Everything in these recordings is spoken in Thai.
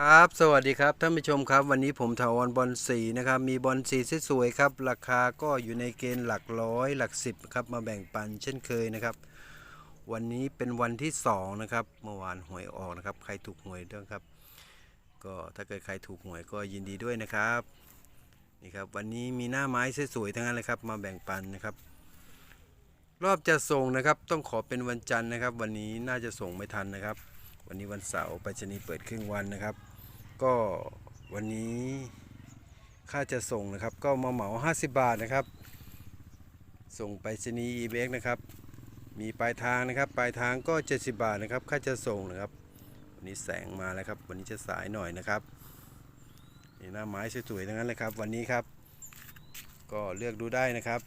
ครับสวัสดีครับท่านผู้ชมครับ วันนี้ผมถาวรบอลสีนะครับมีบอลสีสวยๆครับ ราคาก็อยู่ในเกณฑ์หลักร้อยหลักสิบครับมาแบ่งปันเช่นเคยนะครับ วันนี้เป็นวันที่สองนะครับเมื่อวานหวยออกนะครับ ใครถูกหวยด้วยครับ ก็ถ้าเกิดใครถูกหวยก็ยินดีด้วยนะครับนี่ครับวันนี้มีหน้าไม้สวยๆทั้งนั้นเลยครับ มาแบ่งปันนะครับ รอบจะส่งนะครับ ต้องขอเป็นวันจันทร์นะครับ วันนี้น่าจะส่งไม่ทันนะครับ วันนี้วันเสาร์ไปรษณีย์เปิดครึ่งวันนะครับ ก็วันนี้ค่าจะส่งนะครับ ก็มาเหมา 50 บาทนะครับ ส่งไปรษณีย์อีเบกนะครับ มีปลายทางนะครับ ปลายทางก็ 70 บาทนะครับ ค่าจะส่งนะครับ วันนี้แสงมาแล้วครับ วันนี้จะสายหน่อยนะครับนี่หน้าไม้สวยๆทั้งนั้นเลยครับ วันนี้ครับ ก็เลือกดูได้นะครับ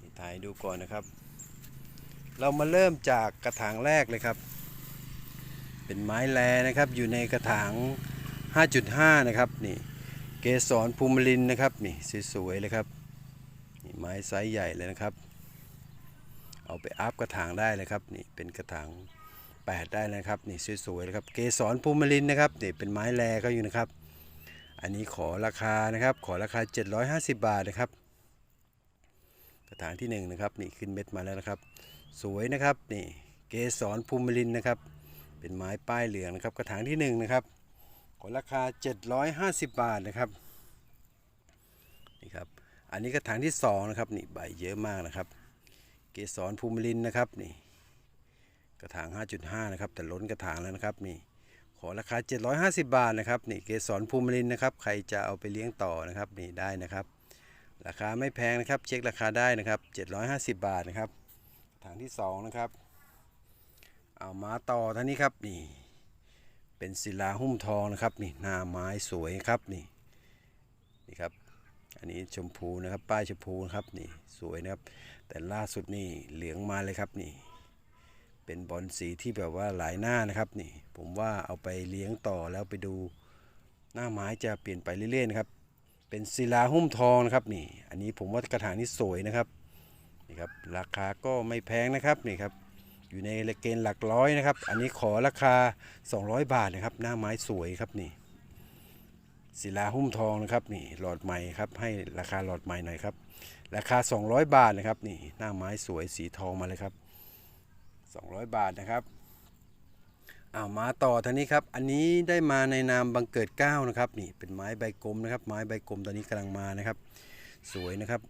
นี่ถ่ายดูก่อนนะครับ เรามาเริ่มจากกระถางแรกเลยครับ เป็นไม้แลนะครับอยู่ในกระถาง 5.5 นะครับนี่เกสรภูมิลินนะครับนี่สวยๆเลยครับนี่ไม้ไซส์ใหญ่เลยนะครับ เอาไปอัพกระถางได้เลยครับนี่เป็นกระถาง 8 ได้เลยนะครับนี่สวยๆเลยครับเกสรภูมิลินนะครับนี่เป็นไม้แลก็อยู่นะครับ อันนี้ขอราคานะครับขอราคา 750 บาทนะครับ กระถางที่หนึ่งนะครับนี่ขึ้นเม็ดมาแล้วนะครับ สวยนะครับนี่เกสรภูมิลินนะครับ เป็นไม้ป้ายเหลืองนะครับ กระถางที่1นะครับขอราคา 750 บาทนะครับนี่ครับอันนี้กระถางที่2นะครับนี่ใบเยอะมากนะครับ เกสรภูมิลินนะครับนี่กระถาง 5.5 นะครับ แต่ล้นกระถางแล้วนะครับนี่ขอราคา 750 บาทนะครับนี่เกสรภูมิลินนะครับใครจะเอาไปเลี้ยงต่อนะครับนี่ได้นะครับ ราคาไม่แพงนะครับ เช็คราคาได้นะครับ 750 บาทนะครับกระถางที่สองนะครับ เอามาต่อท่านี้ครับนี่ เป็นศิลาหุ้มทองนะครับนี่หน้าไม้สวยครับนี่นี่ครับ อันนี้ชมพูนะครับป้ายชมพูนะครับนี่สวยนะครับ แต่ล่าสุดนี่เหลืองมาเลยครับนี่ เป็นบอลสีที่แบบว่าหลายหน้านะครับนี่ ผมว่าเอาไปเลี้ยงต่อแล้วไปดูหน้าไม้จะเปลี่ยนไปเรื่อยๆนะครับ เป็นศิลาหุ้มทองนะครับนี่ อันนี้ผมว่ากระถางนี้สวยนะครับนี่ครับราคาก็ไม่แพงนะครับนี่ครับ อยู่ในเกณฑ์หลักร้อยนะครับ อันนี้ขอราคา 200 บาทนะครับ หน้าไม้สวยครับนี่ศิลาหุ้มทองนะครับนี่หลอดใหม่ครับให้ราคาหลอดใหม่หน่อยครับ ราคา 200 บาทนะครับนี่หน้าไม้สวยสีทองมาเลยครับ 200 บาทนะครับเอามาต่อท่านี้ครับ อันนี้ได้มาในนามบังเกิดเก้านะครับ นี่เป็นไม้ใบกลมนะครับ ไม้ใบกลมตอนนี้กำลังมานะครับ สวยนะครับ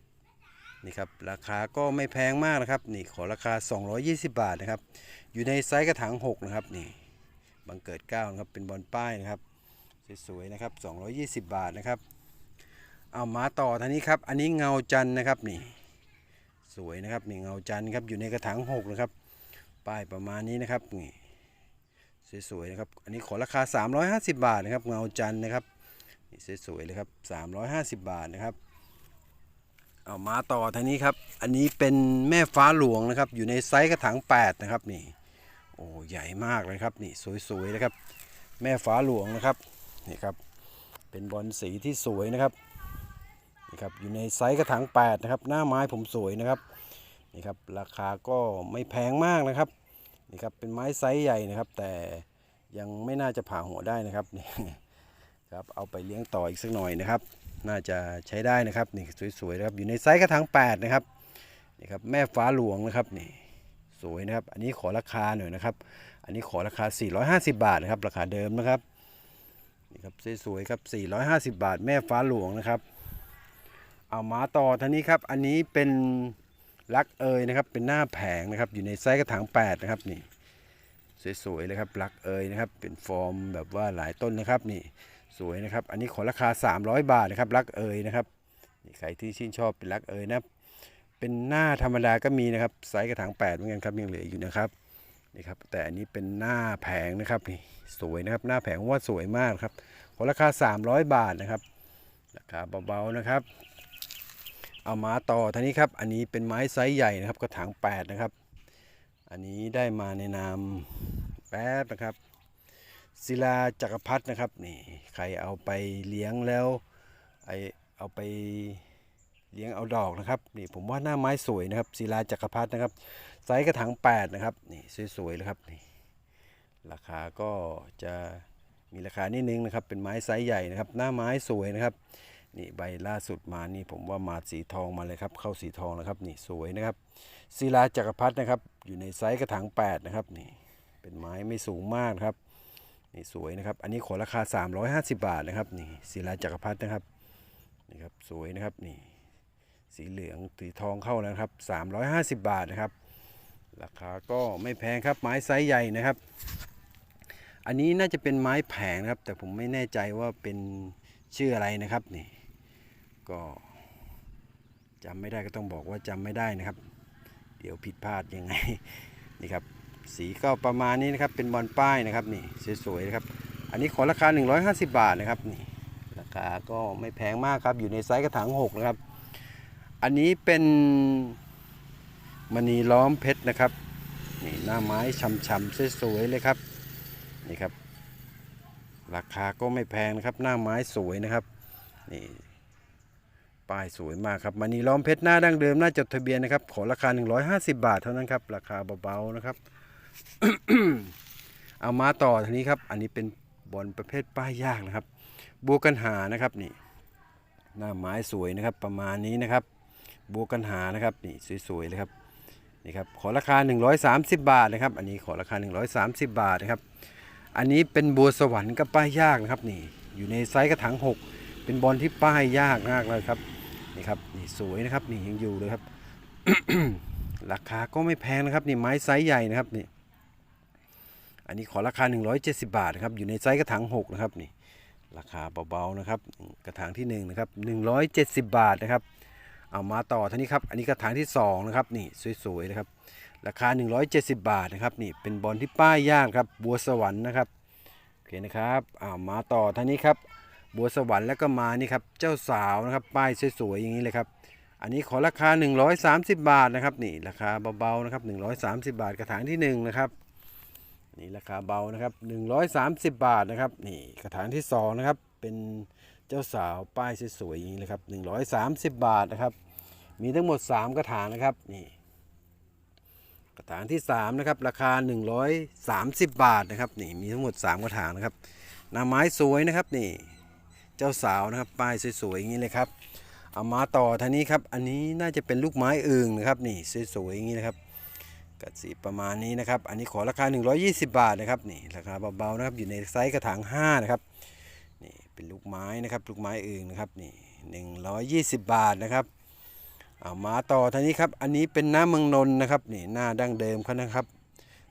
นี่ครับราคาก็ไม่แพงมากนะครับนี่ขอราคา 220 บาทนะครับ อยู่ในไซส์กระถาง6นะครับนี่บังเกิด9นะครับเป็นบอลป้ายนะครับสวยๆนะครับ 220 บาทนะครับ เอามาต่อท่านี้ครับ อันนี้เงาจันนะครับนี่ สวยนะครับนี่เงาจันครับอยู่ในกระถาง6นะครับ ป้ายประมาณนี้นะครับนี่สวยๆนะครับ อันนี้ขอราคา 350 บาทนะครับ เงาจันนะครับนี่สวยๆเลยครับ 350 บาทนะครับ เอามาต่อทางนี้ครับ อันนี้เป็นแม่ฟ้าหลวงนะครับ อยู่ในไซส์กระถาง8นะครับนี่ โอ้ใหญ่มากเลยครับนี่สวยๆนะครับ แม่ฟ้าหลวงนะครับนี่ครับ เป็นบอลสีที่สวยนะครับนี่ครับอยู่ในไซส์กระถาง8นะครับ หน้าไม้ผมสวยนะครับนี่ครับราคาก็ไม่แพงมากนะครับนี่ครับเป็นไม้ไซส์ใหญ่นะครับ แต่ยังไม่น่าจะผ่าหัวได้นะครับนี่ครับเอาไปเลี้ยงต่ออีกสักหน่อยนะครับ น่าจะใช้ได้นะครับนี่สวยๆนะครับอยู่ในไซส์กระถาง8นะครับนี่ครับแม่ฟ้าหลวงนะครับนี่สวยนะครับ อันนี้ขอราคาหน่อยนะครับ อันนี้ขอราคา 450 บาทนะครับ ราคาเดิมนะครับนี่ครับสวยๆครับ 450 บาท แม่ฟ้าหลวงนะครับ เอามาต่อท่านี้ครับ อันนี้เป็นลักเอยนะครับ เป็นหน้าแผงนะครับ อยู่ในไซส์กระถาง8นะครับนี่สวยๆเลยครับลักเอยนะครับ เป็นฟอร์มแบบว่าหลายต้นนะครับนี่ สวยนะครับ อันนี้ขอราคา 300 บาทนะครับรักเอยนะครับนี่ใครที่ชื่นชอบเป็นรักเอยนะเป็นหน้าธรรมดาก็มีนะครับไซส์กระถาง8เหมือนกันครับยังเหลืออยู่นะครับนี่ครับแต่อันนี้เป็นหน้าแผงนะครับนี่สวยนะครับหน้าแผงว่าสวยมากครับขอราคา 300 บาทนะครับราคาเบาๆนะครับ เอามาต่อท่านี้ครับ อันนี้เป็นไม้ไซส์ใหญ่นะครับกระถาง 8 นะครับ อันนี้ได้มาในนามแป๊บนะครับ ศิลาจักรพรรดินะครับนี่ใครเอาไปเลี้ยงแล้วไอเอาไปเลี้ยงเอาดอกนะครับนี่ผมว่าหน้าไม้สวยนะครับศิลาจักรพรรดินะครับไซส์กระถาง8นะครับนี่สวยๆเลยครับนี่ราคาก็จะมีราคานิดนึงนะครับเป็นไม้ไซส์ใหญ่นะครับ หน้าไม้สวยนะครับนี่ใบล่าสุดมานี่ผมว่ามาสีทองมาเลยครับเข้าสีทองนะครับนี่สวยนะครับศิลาจักรพรรดินะครับอยู่ในไซส์กระถาง8นะครับนี่เป็นไม้ไม่สูงมากครับ นี่สวยนะครับ อันนี้ขอราคา 350 บาทนะครับ นี่ศิลาจักรพรรดินะครับนี่ครับสวยนะครับนี่สีเหลืองสีทองเข้าแล้วนะครับ 350 บาทนะครับ ราคาก็ไม่แพงครับไม้ไซส์ใหญ่นะครับ อันนี้น่าจะเป็นไม้แผงนะครับ แต่ผมไม่แน่ใจว่าเป็นชื่ออะไรนะครับนี่ก็จำไม่ได้ก็ต้องบอกว่าจำไม่ได้นะครับ เดี๋ยวผิดพลาดยังไงนี่ครับ สีก็ประมาณนี้นะครับเป็นบอลป้ายนะครับนี่สวยๆนะครับ อันนี้ขอราคา 150 บาทนะครับนี่ราคาก็ไม่แพงมากครับอยู่ในไซส์กระถาง6นะครับ อันนี้เป็นมณีล้อมเพชรนะครับนี่หน้าไม้ช่ำๆสวยๆเลยครับนี่ครับ ราคาก็ไม่แพงนะครับ หน้าไม้สวยนะครับนี่ป้ายสวยมากครับมณีล้อมเพชรหน้าดั้งเดิมหน้าจดทะเบียนนะครับขอราคา 150 บาทเท่านั้นครับราคาเบาๆนะครับ เอามาต่อทีนี้ครับ อันนี้เป็นบอลประเภทป้ายยากนะครับ บัวกันหานะครับนี่ หน้าไม้สวยนะครับ ประมาณนี้นะครับ บัวกันหานะครับนี่สวยๆเลยครับนี่ครับขอราคา 130 บาทนะครับ อันนี้ขอราคา 130 บาทนะครับ อันนี้เป็นบัวสวรรค์กับป้ายยากนะครับนี่อยู่ในไซส์กระถาง6 เป็นบอลที่ป้ายยากมากเลยครับนี่ครับนี่สวยนะครับนี่ยังอยู่เลยครับ ราคาก็ไม่แพงนะครับ นี่ไม้ไซส์ใหญ่นะครับนี่ อันนี้ขอราคา 170 บาทนะครับอยู่ในไซส์กระถาง6นะครับนี่ราคาเบาๆนะครับกระถางที่1นะครับ170 บาทนะครับเอามาต่อท่านี้ครับอันนี้กระถางที่2นะครับนี่สวยๆนะครับราคา 170 บาทนะครับนี่เป็นบอลที่ป้ายย่างครับบัวสวรรค์นะครับโอเคนะครับเอามาต่อท่านี้ครับบัวสวรรค์แล้วก็มานี่ครับเจ้าสาวนะครับป้ายสวยๆอย่างนี้เลยครับอันนี้ขอราคา 130 บาทนะครับนี่ราคาเบาๆนะครับ130 บาทกระถางที่หนึ่งนะครับ นี่ราคาเบานะครับ 130 บาทนะครับนี่กระถางที่2นะครับเป็นเจ้าสาวป้ายสวยๆอย่างนี้เลยครับ130 บาทนะครับ มีทั้งหมด 3 กระถางนะครับนี่กระถางที่3นะครับราคา 130 บาทนะครับนี่มีทั้งหมด 3 กระถางนะครับหน้าไม้สวยนะครับนี่เจ้าสาวนะครับป้ายสวยๆอย่างนี้เลยครับเอามาต่อทางนี้ครับอันนี้น่าจะเป็นลูกไม้อึ่งนะครับนี่สวยๆอย่างนี้นะครับ กัดสีประมาณนี้นะครับ อันนี้ขอราคา 120 บาทนะครับนี่ราคาเบาๆนะครับอยู่ในไซส์กระถาง5นะครับนี่เป็นลูกไม้นะครับลูกไม้อื่นนะครับนี่120 บาทนะครับเอามาต่อท่านี้ครับอันนี้เป็นน้ำเมืองนน์นะครับนี่หน้าดั้งเดิมเขานะครับ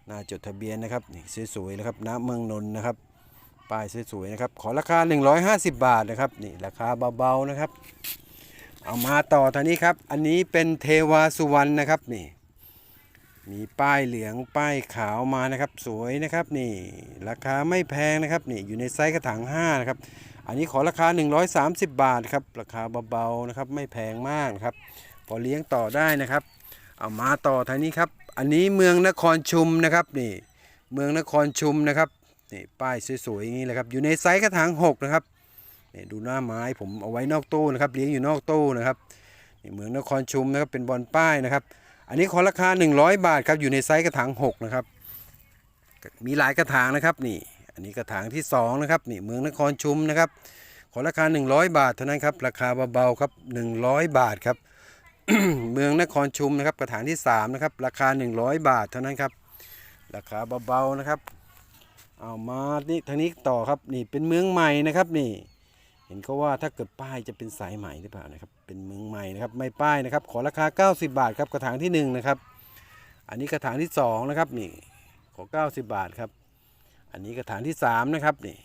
หน้าจดทะเบียนนะครับนี่สวยๆนะครับน้ำเมืองนน์นะครับป้ายสวยๆนะครับขอราคา 150 บาทนะครับนี่ราคาเบาๆนะครับ เอามาต่อท่านี้ครับอันนี้เป็นเทวาสุวรรณนะครับนี่ มีป้ายเหลืองป้ายขาวมานะครับ สวยนะครับนี่ราคาไม่แพงนะครับนี่อยู่ในไซส์กระถาง5นะครับอันนี้ขอราคา 130 บาทครับราคาเบาๆนะครับไม่แพงมากครับ พอเลี้ยงต่อได้นะครับเอามาต่อทางนี้ครับ อันนี้เมืองนครชุมนะครับนี่เมืองนครชุมนะครับนี่ป้ายสวยๆอย่างนี้เลยครับอยู่ในไซส์กระถาง6นะครับนี่ดูหน้าไม้ผมเอาไว้นอกตู้นะครับเลี้ยงอยู่นอกตู้นะครับนี่เมืองนครชุมนะครับเป็นบอลป้ายนะครับ อันนี้ขอราคา 100 บาทครับอยู่ในไซส์กระถาง6นะครับ มีหลายกระถางนะครับนี่ อันนี้กระถางที่2นะครับนี่เมืองนครชุมนะครับ ขอราคา 100 บาทเท่านั้นครับราคาเบาๆครับ 100 บาทครับเมืองนครชุมนะครับกระถางที่3นะครับราคา 100 บาทเท่านั้นครับราคาเบาๆนะครับเอามานี่ทางนี้ต่อครับนี่เป็นเมืองใหม่นะครับนี่ เห็นเขาว่าถ้าเกิดป้ายจะเป็นสายใหม่หรือเปล่านะครับ เป็นเมืองใหม่นะครับ ไม่ป้ายนะครับ ขอราคา 90 บาทครับกระถางที่1นะครับ อันนี้กระถางที่2นะครับนี่ขอ 90 บาทครับ อันนี้กระถางที่3นะครับนี่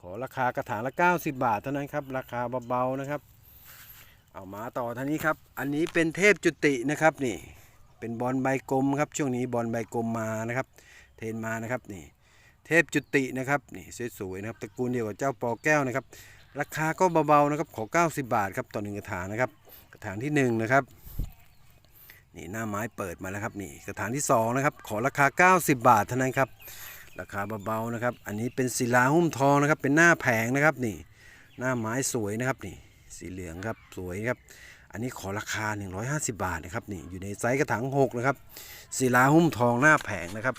ขอราคากระถางละ 90 บาทเท่านั้นครับ ราคาเบาๆนะครับ เอามาต่อท่านี้ครับ อันนี้เป็นเทพจุตินะครับนี่ เป็นบอลใบกลมครับ ช่วงนี้บอลใบกลมมานะครับ เทรนมานะครับนี่ เทพจุตินะครับนี่สวยๆนะครับตระกูลเดียวกับเจ้าปอแก้วนะครับ ราคาก็เบาๆนะครับขอ 90 บาทครับต่อหนึ่งกระถางนะครับ กระถางที่1นงนะครับนี่หน้าไม้เปิดมาแล้วครับนี่กระถางที่2นะครับขอราคา 90 บาทเท่านั้นครับราคาเบาๆนะครับ อันนี้เป็นศิลาหุ้มทองนะครับ เป็นหน้าแผงนะครับนี่ หน้าไม้สวยนะครับนี่ สีเหลืองครับสวยครับ อันนี้ขอราคา 150 บาทนะครับนี่อยู่ในไซส์กระถาง6นะครับศิลาหุ้มทองหน้าแผงนะครับ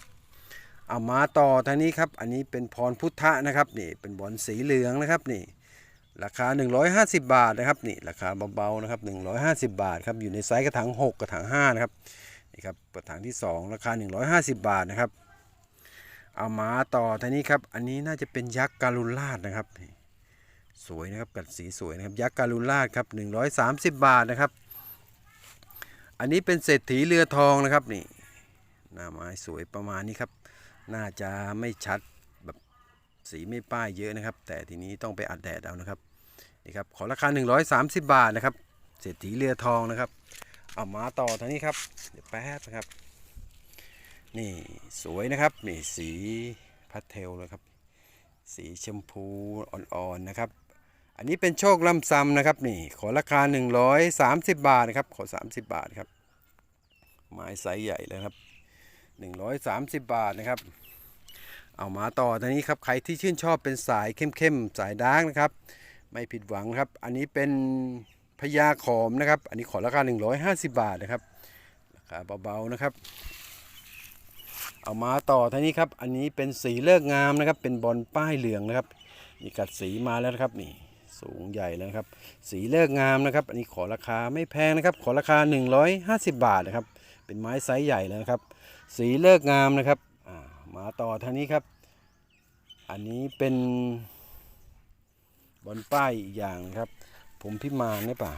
เอามาต่อทางนี้ครับ อันนี้เป็นพรพุทธะนะครับนี่เป็นบอลสีเหลืองนะครับนี่ราคา 150 บาทนะครับนี่ราคาเบาๆนะครับ 150 บาทครับอยู่ในไซส์กระถาง6กระถาง5นะครับนี่ครับกระถางที่ 2 ราคา 150 บาทนะครับ เอามาต่อทางนี้ครับ อันนี้น่าจะเป็นยักษ์การุณราชนะครับนี่สวยนะครับกัดสีสวยนะครับยักษ์การุณราชครับ 130 บาทนะครับ อันนี้เป็นเศรษฐีเรือทองนะครับนี่หน้าไม้สวยประมาณนี้ครับ น่าจะไม่ชัดแบบสีไม่ป้ายเยอะนะครับ แต่ทีนี้ต้องไปอัดแดดเอานะครับนี่ครับขอราคา 130 บาทนะครับเศรษฐีเรือทองนะครับ เอามาต่อทางนี้ครับเดี๋ยวแป๊บนะครับ นี่สวยนะครับนี่สีพาสเทลนะครับ สีชมพูอ่อนๆนะครับ อันนี้เป็นโชคล่ำซ้ำนะครับนี่ขอราคา 130 บาทนะครับขอ 30 บาทครับไม้ไซส์ใหญ่เลยครับ 130 บาทนะครับ เอามาต่อทานี้ครับใครที่ชื่นชอบเป็นสายเข้มๆสายดาร์กนะครับ ไม่ผิดหวังครับ อันนี้เป็นพญาขอมนะครับ อันนี้ขอราคา 150 บาทนะครับราคาเบาๆนะครับ เอามาต่อทานี้ครับ อันนี้เป็นสีเลิกงามนะครับ เป็นบอลป้ายเหลืองนะครับนี่กัดสีมาแล้วนะครับนี่สูงใหญ่แล้วครับ สีเลิกงามนะครับ อันนี้ขอราคาไม่แพงนะครับ ขอราคา 150 บาทนะครับ เป็นไม้ไซส์ใหญ่แล้วนะครับ สีเลิกงามนะครับมาต่อทางนี้ครับ อันนี้เป็นบอลป้ายอีกอย่างนะครับ ผมพิมานนี่ป่ะ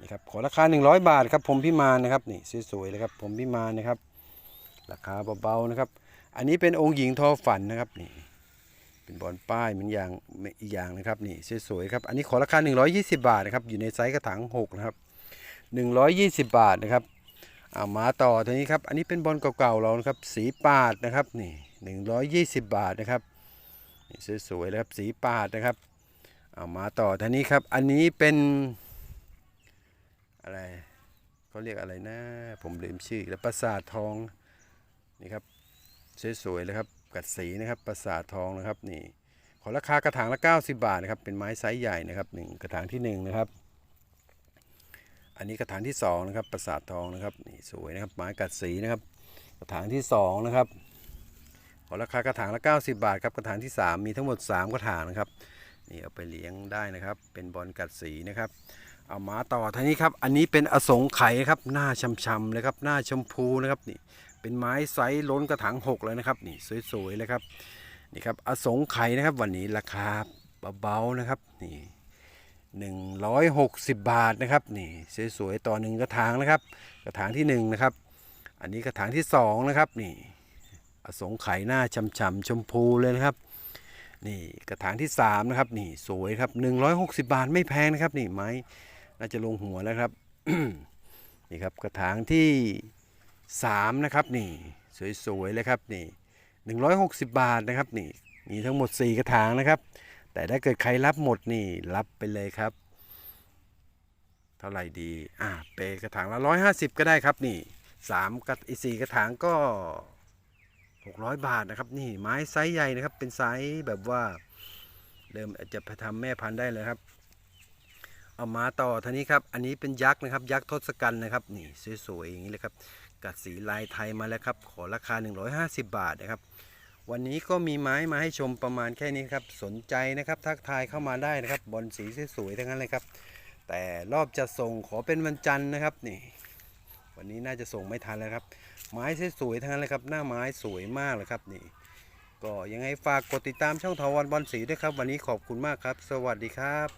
นี่ครับขอราคา 100 บาทครับผมพิมานนะครับนี่สวยๆเลยครับผมพิมานนะครับ ราคาเบาๆนะครับ อันนี้เป็นองค์หญิงทอฝันนะครับนี่เป็นบอลป้ายเหมือนอย่างอีกอย่างนะครับนี่สวยๆครับอันนี้ขอราคา 120 บาทนะครับอยู่ในไซส์กระถาง6นะครับ120 บาทนะครับ เอามาต่อทีนี้ครับ อันนี้เป็นบอลเก่าๆเรานะครับ สีปาดนะครับนี่120บาทนะครับสวยๆเลยครับสีปาดนะครับ เอามาต่อทีนี้ครับ อันนี้เป็นอะไรเขาเรียกอะไรนะ ผมลืมชื่อแล้วปราสาททองนี่ครับสวยๆเลยครับกัดสีนะครับปราสาททองนะครับนี่ขอราคากระถางละ 90 บาทนะครับเป็นไม้ไซส์ใหญ่นะครับหนึ่งกระถางที่หนึ่งนะครับ อันนี้กระถางที่สองนะครับปราสาททองนะครับนี่สวยนะครับไม้กัดสีนะครับกระถางที่สองนะครับขอราคากระถางละ 90 บาทครับกระถางที่ 3 มีทั้งหมด 3 กระถางนะครับนี่เอาไปเลี้ยงได้นะครับ เป็นบอลกัดสีนะครับ เอามาต่อทีนี้ครับ อันนี้เป็นอสงไขยครับหน้าช้ำๆเลยครับหน้าชมพูนะครับนี่เป็นไม้ไซส์ล้นกระถางหกเลยนะครับนี่สวยๆเลยครับนี่ครับอสงไขยนะครับ วันนี้ราคาเบาๆนะครับนี่ หนึ่งร้อยหกสิบบาทนะครับนี่สวยๆต่อหนึ่งกระถางนะครับ กระถางที่หนึ่งนะครับ อันนี้กระถางที่สองนะครับนี่อสงไขยหน้าฉ่ำๆชมพูเลยนะครับนี่กระถางที่สามนะครับนี่สวยครับหนึ่งร้อยหกสิบบาทไม่แพงนะครับนี่ไม้น่าจะลงหัวแล้วครับนี่ครับกระถางที่สามนะครับนี่สวยๆเลยครับนี่หนึ่งร้อยหกสิบบาทนะครับนี่มีทั้งหมดสี่กระถางนะครับ แต่ถ้าเกิดใครรับหมดนี่รับไปเลยครับ เท่าไหร่ดีอ่าเปกระถางละร้อยห้าสิบก็ได้ครับนี่สามกระอีสี่กระถางก็หกร้อยบาทนะครับ นี่ไม้ไซส์ใหญ่นะครับ เป็นไซส์แบบว่าเริ่มอาจจะไปทำแม่พันธุ์ได้เลยครับ เอามาต่อทีนี้ครับ อันนี้เป็นยักษ์นะครับ ยักษ์ทศกัณฐ์นะครับ นี่สวยๆอย่างนี้เลยครับกัดสีลายไทยมาแล้วครับ ขอราคา 150 บาทนะครับ วันนี้ก็มีไม้มาให้ชมประมาณแค่นี้ครับ สนใจนะครับทักทายเข้ามาได้นะครับบอลสีสวยๆทั้งนั้นเลยครับ แต่รอบจะส่งขอเป็นวันจันทร์นะครับนี่ วันนี้น่าจะส่งไม่ทันแล้วครับ ไม้สวยๆทั้งนั้นเลยครับ หน้าไม้สวยมากเลยครับนี่ ก็ยังไงฝากกดติดตามช่องทวันบอลสีด้วยครับ วันนี้ขอบคุณมากครับ สวัสดีครับ